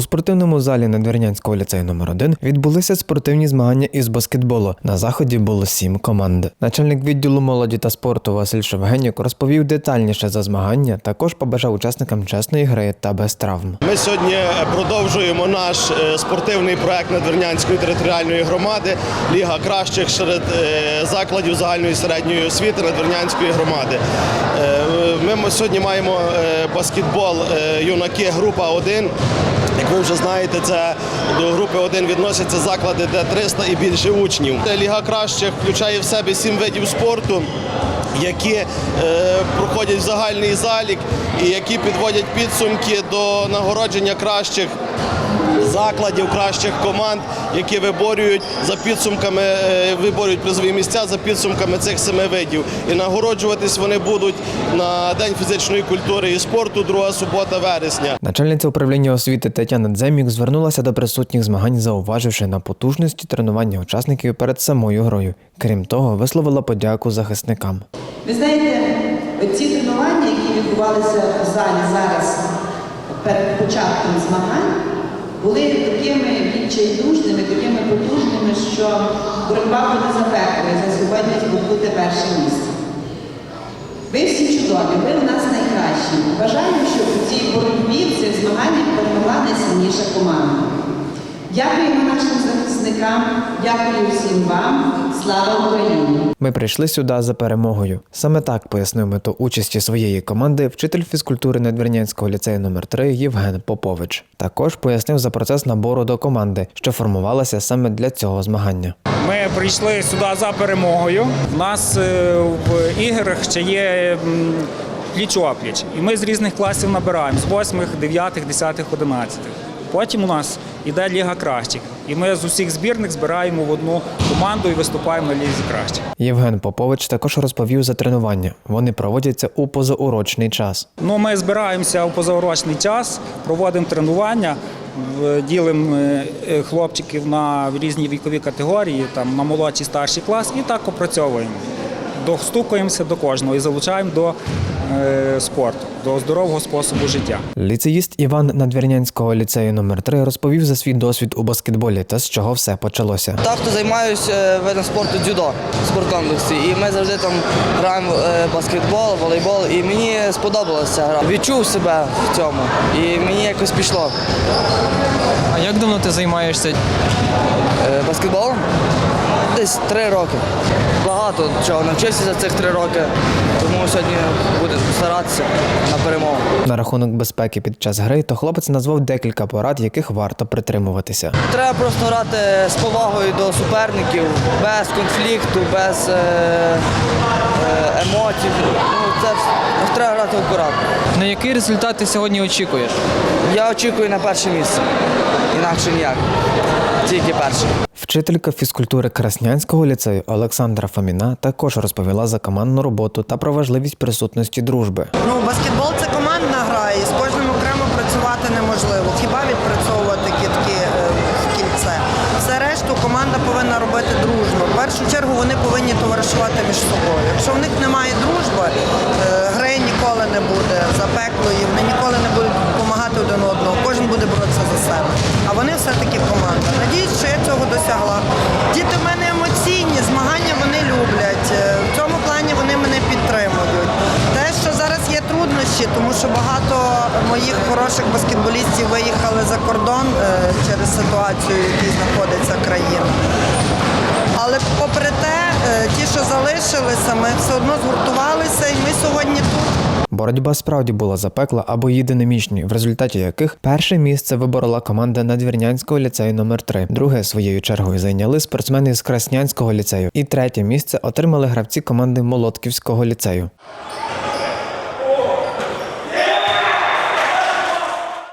У спортивному залі Надвірнянського ліцею номер 1 відбулися спортивні змагання із баскетболу. На заході було сім команд. Начальник відділу молоді та спорту Василь Шевгенюк розповів детальніше за змагання. Також побажав учасникам чесної гри та без травм. Ми сьогодні продовжуємо наш е, спортивний проект Надвірнянської територіальної громади Ліга кращих серед е, закладів загальної середньої освіти Надвірнянської громади. Е, Ми сьогодні маємо баскетбол юнаки група 1. Ви вже знаєте, це до групи 1 відносяться заклади, де 300 і більше учнів. Ліга кращих включає в себе сім видів спорту які е, проходять в загальний залік і які підводять підсумки до нагородження кращих закладів, кращих команд, які виборюють за підсумками, е, виборюють призові місця за підсумками цих семи видів. І нагороджуватись вони будуть на День фізичної культури і спорту, друга субота вересня. Начальниця управління освіти Тетяна Дземік звернулася до присутніх змагань, зауваживши на потужності тренування учасників перед самою грою. Крім того, висловила подяку захисникам. Ви знаєте, ці тренування, які відбувалися в залі зараз перед початком змагань, були такими відчайдушними, такими потужними, що боротьба буде запеклою за сьогодні здобути перше місце. Ви всі чудові, ви у нас найкращі. Бажаю, щоб у цій боротьбі, в цих змаганнях перемогла найсильніша команда. Дякуємо нашим захисникам, дякую всім вам. Слава Україні! Ми прийшли сюди за перемогою. Саме так пояснив мету участі своєї команди вчитель фізкультури Надвірнянського ліцею номер 3 Євген Попович. Також пояснив за процес набору до команди, що формувалася саме для цього змагання. Ми прийшли сюди за перемогою. У нас е, в іграх ще є пліч-опліч. І ми з різних класів набираємо з 8, 9, 10, 11. Потім у нас іде Ліга кращих. І ми з усіх збірних збираємо в одну команду і виступаємо на лізі кращих. Є Попович також розповів за тренування. Вони проводяться у позаурочний час. Ну, ми збираємося у позаурочний час, проводимо тренування, ділимо е, е, хлопчиків на різні вікові категорії, там, на молодший старший клас, і так опрацьовуємо. Достукуємося до кожного і залучаємо до спорту, до здорового способу життя. Ліцеїст Іван Надвірнянського ліцею номер 3 розповів за свій досвід у баскетболі та з чого все почалося. Так, то займаюся е, видом спорту дзюдо в спорткомплексі. І ми завжди там граємо е, баскетбол, волейбол. І мені сподобалася гра. Відчув себе в цьому. І мені якось пішло. А як давно ти займаєшся? Е, Баскетболом десь три роки. Багато чого навчився за цих три роки. Тому сьогодні буду старатися на перемогу. На рахунок безпеки під час гри, то хлопець назвав декілька порад, яких варто притримуватися. Треба просто грати з повагою до суперників, без конфлікту, без е, е, емоцій. Ну, це треба грати акуратно. На який результат ти сьогодні очікуєш? Я очікую на перше місце. Інакше ніяк. Тільки перше. Вчителька фізкультури Краснянського ліцею Олександра Фоміна також розповіла за командну роботу та про важливість присутності дружби. Ну, баскетбол це командна гра, і з кожним окремо працювати неможливо. Хіба відпрацьовувати кітки е, в кільце. Все решту команда повинна робити дружно. В першу чергу вони повинні товаришувати між собою. Якщо в них немає дружби, е, гри ніколи не буде запеклої, вони ніколи що багато моїх хороших баскетболістів виїхали за кордон е, через ситуацію, в якій знаходиться країна. Але попри те, е, ті, що залишилися, ми все одно згуртувалися, і ми сьогодні тут. Боротьба справді була запекла або її динамічні, в результаті яких перше місце виборола команда Надвірнянського ліцею номер 3 Друге своєю чергою зайняли спортсмени з Краснянського ліцею. І третє місце отримали гравці команди Молотківського ліцею.